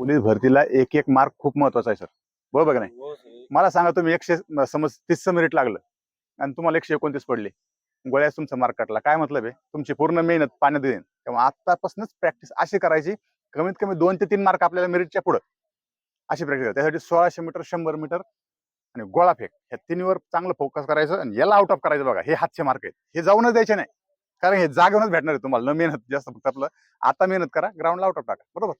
Police भरतीला एक एक mark खूप महत्त्वाचा आहे सर. बरोबर का नाही? मला सांगा तुम्ही एकशे समज तीसचं मेरिट लागलं आणि तुम्हाला एकशे एकोणतीस पडले. गोळ्यास तुमचा मार्क काढला काय मतलब आहे? तुमची पूर्ण मेहनत पाण्यात देईन. तेव्हा आतापासूनच प्रॅक्टिस अशी करायची कमीत कमी दोन ते तीन मार्क आपल्याला मेरिटच्या पुढं. अशी प्रॅक्टिस त्यासाठी सोळाशे मीटर शंभर मीटर आणि गोळा फेक. ह्या तिन्हीवर चांगलं फोकस करायचं आणि याला आउट ऑफ करायचं बघा. हे हातचे मार्क आहेत. हे जाऊनच द्यायचे नाही. कारण हे जागेवरच भेटणार आहे तुम्हाला. न मेहनत जास्त फक्त आपलं. आता मेहनत करा ग्राउंडला आउट ऑफ टाका. बरोबर?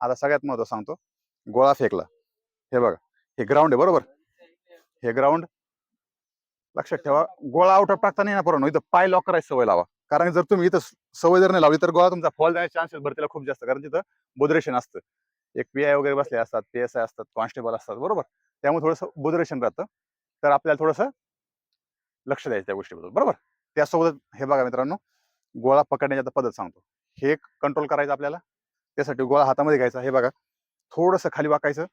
आता सगळ्यात महत्त्व सांगतो. गोळा फेकला. हे बघा. हे ग्राउंड आहे बरोबर? हे ग्राउंड लक्षात ठेवा. गोळा आउट ऑफ टाकता नाही ना बरोबर इथं पाय लॉक करायची सवय लावा. कारण जर तुम्ही इथं सवय जर नाही लावली तर गोळा तुमचा फॉल जाण्याचे चान्सेस भरतीला खूप जास्त. कारण तिथं बुदरेशन असतं. एक पी आय वगैरे बसले असतात पी एस आय असतात कॉन्स्टेबल असतात बरोबर? त्यामुळे थोडंसं बुद्रेशन राहतं. तर आपल्याला थोडंसं लक्ष द्यायचं त्या गोष्टीबद्दल बरोबर? त्यासोबत हे बघा मित्रांनो. गोळा पकडण्याची आता पद्धत सांगतो. हे कंट्रोल करायचं आपल्याला. त्यासाठी गोळा हातामध्ये घ्यायचा. हे बघा. थोडंसं खाली वाकायचं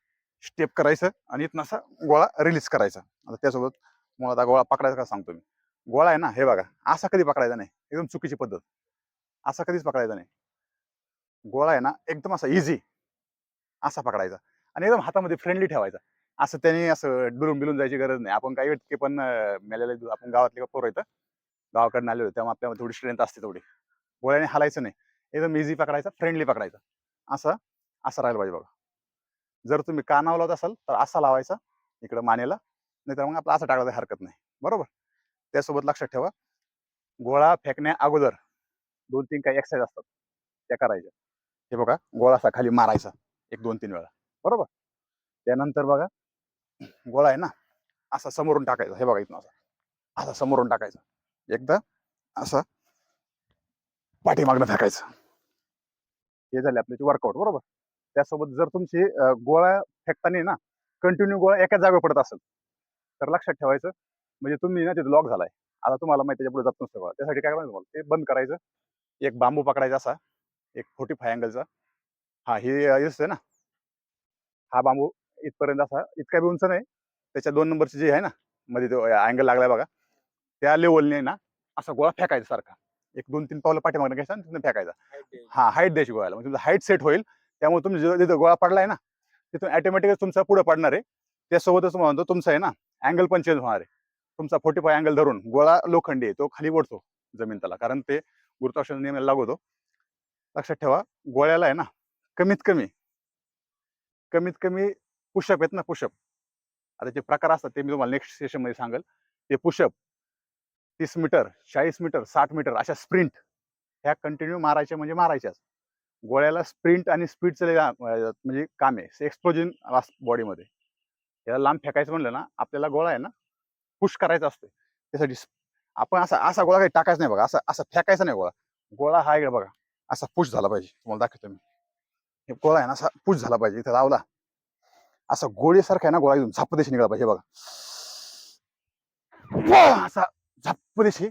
स्टेप करायचं आणि इथनं असा गोळा रिलीज करायचा. आता त्यासोबत मुळात गोळा पकडायचा का सांगतो मी. गोळा आहे ना हे बघा. असा कधी पकडायचा नाही. एकदम चुकीची पद्धत. असा कधीच पकडायचा नाही. गोळा आहे ना एकदम असा इझी असा पकडायचा. आणि एकदम हातामध्ये फ्रेंडली ठेवायचा. असं त्याने असं डुलून बिलून जायची गरज नाही. आपण काही इतके पण मेलेले आपण गावातले पोरं येतं गावाकडून आलेलो तेव्हा आपल्यामध्ये थोडी स्ट्रेंथ असते थोडी गोळ्याने हालायचं नाही. एकदम इझी पकडायचा फ्रेंडली पकडायचा. असं असं राहायला पाहिजे बघा. जर तुम्ही कानावर लावत असाल तर असा लावायचा इकडं मानेला नाही तर मग आपलं असं टाकायला हरकत नाही. बरोबर? त्यासोबत लक्षात ठेवा गोळा फेकण्या अगोदर दोन तीन काही एक्सरसाइज असतात त्या करायच्या. हे बघा गोळा असा खाली मारायचा एक दोन तीन वेळा. बरोबर? त्यानंतर बघा गोळा आहे ना असा समोरून टाकायचा हे बघा इथून असा. असा समोरून टाकायचा. एकदा असं पाठीमागनं फेकायचं. हे झाले आपले वर्कआउट बरोबर? त्यासोबत जर तुमची गोळ्या फेकताना ना कंटिन्यू गोळा एकाच जागेवर पडत असेल तर लक्षात ठेवायचं म्हणजे तुम्ही ना तिथे लॉक झालाय. आता तुम्हाला माहिती त्याच्या पुढे जात नसतं गोळा त्यासाठी काय करायचं तुम्हाला? ते बंद करायचं. एक बांबू पकडायचा असा एक फोर्टी फाय अँगलचा हा हे अं, दिसतंय ना. हा बांबू इथपर्यंत असा इतका बी उंच नाही. त्याच्या दोन नंबरची जी आहे ना मध्ये तो अँगल लागलाय बघा. त्या लेवलने ना असा गोळा फेकायचा सारखा. एक दोन तीन पावलं पाठीमागनं घ्यायचा आणि तिथून फेकायचा. हा हाईट द्यायची गोळ्याला. म्हणजे तुमचा हाईट सेट होईल. त्यामुळे तुम्ही जो- जिथं गोळा पडलाय ना तिथून ऑटोमॅटिकच तुमचा पुढे पडणार आहे. त्यासोबतच म्हणतो तुमचा आहे ना अँगल पण चेंज होणार आहे. तुमचा फोर्टी फाय अँगल धरून गोळा लोखंडी आहे तो खाली ओढतो जमीन त्याला. कारण ते गुरुत्वाकर्षण नियमाला लागू होतो. लक्षात ठेवा गोळ्याला आहे ना कमीत कमी कमीत कमी पुशअप आहेत ना पुशअप आता जे प्रकार असतात ते मी तुम्हाला नेक्स्ट सेशनमध्ये सांगेल. ते पुशअप तीस मीटर चाळीस मीटर साठ मीटर अशा स्प्रिंट ह्या कंटिन्यू मारायच्या म्हणजे मारायच्याच. गोळ्याला स्प्रिंट आणि स्पीडचं म्हणजे काम आहे. एक्सप्लोजन बॉडीमध्ये याला लांब फेकायचं म्हणलं ना आपल्याला गोळा आहे ना पुश करायचा असतो त्यासाठी आपण असा असा गोळा काही टाकायचा नाही बघा. असा असा फेकायचा नाही गोळा. गोळा हा इकडे बघा. असा पुश झाला पाहिजे. तुम्हाला दाखवतो मी. हे गोळा आहे ना असा पुश झाला पाहिजे. इथं लावला. असा गोळीसारखा आहे ना गोळा इथून झापदेशी निघाला पाहिजे बघा. असा झापदेशी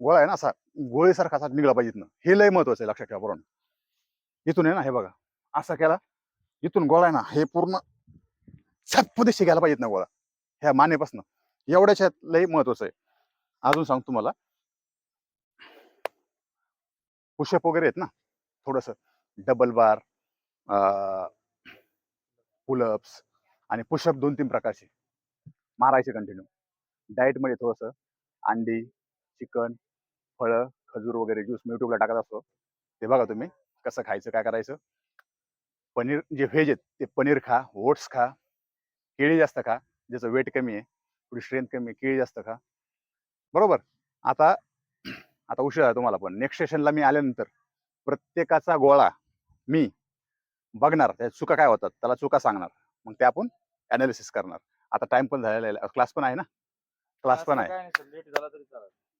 गोळा आहे ना असा गोळीसारखा असा निघाला पाहिजे इथनं. हे लय महत्वाचं आहे लक्षात ठेवा बरोबर इथून आहे ना हे बघा. असा केला इथून गोळा आहे ना हे पूर्ण छप्पदेशी घ्यायला पाहिजेत ना गोळा. ह्या मानेपासनं. एवढ्याच्या लय महत्वाचं आहे. अजून सांगतो तुम्हाला. पुशअप वगैरे आहेत ना थोडस. डबल बार पुलअप्स आणि पुशअप दोन तीन प्रकारचे. मारायचे कंटिन्यू डाएटमध्ये थोडंसं अंडी चिकन फळं खजूर वगैरे ज्यूस मी युट्यूबला टाकत असतो. ते बघा तुम्ही कसं खायचं काय करायचं? पनीर जे व्हेज आहेत ते पनीर खा ओट्स खा केळी जास्त खा ज्याचं वेट कमी आहे थोडी स्ट्रेंथ कमी आहे केळी जास्त खा. बरोबर? आता आता उशीर आहे तुम्हाला पण. नेक्स्ट सेशनला मी आल्यानंतर प्रत्येकाचा गोळा मी बघणार. त्या चुका काय होतात त्याला चुका सांगणार. मग ते आपण ॲनालिसिस करणार. आता टाइम पण झालेला आहे. क्लास पण आहे ना? क्लास पण आहे.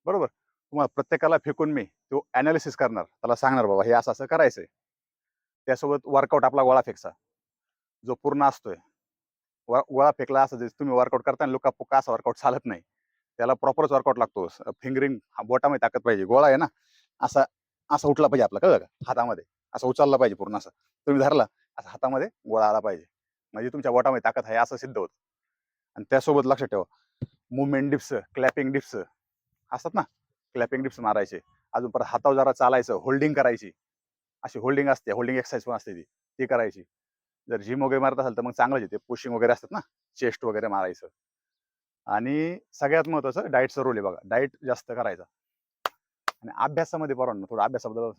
बरोबर. तुम्हाला प्रत्येकाला फेकून मी तो अनालिसिस करणार. त्याला सांगणार बाबा हे असं असं करायचंय. त्यासोबत वर्कआउट आपला गोळा फेकचा. जो पूर्ण असतोय. गोळा फेकला असं जे तुम्ही वर्कआउट करताना लुका पुका असा वर्कआउट चालत नाही. त्याला प्रॉपरच वर्कआउट लागतो. फिंगरिंग बोटामध्ये ताकद पाहिजे. गोळा आहे ना असा असा उठला पाहिजे आपला कळलं का? हातामध्ये. असं उचलला पाहिजे पूर्ण असं. तुम्ही धरला असं हातामध्ये गोळा आला पाहिजे. म्हणजे तुमच्या बोटामध्ये ताकद आहे असं सिद्ध होतं. आणि त्यासोबत लक्षात ठेवा मुवमेंट डिप्स क्लॅपिंग डिप्स असतात ना? क्लॅपिंग डिप्स मारायचे. अजून परत हातावर जरा चालायचं होल्डिंग करायची. अशी होल्डिंग असते होल्डिंग एक्सरसाइज पण असते ती. ती करायची. जर जिम वगैरे मारत असाल तर मग चांगलंच येते पुशिंग वगैरे असतात ना? चेस्ट वगैरे मारायचं. आणि सगळ्यात महत्वाचं डाएटचं रोल आहे बघा. डाएट जास्त करायचा. आणि अभ्यासामध्ये बरोबर थोडं अभ्यासाबद्दल सांग.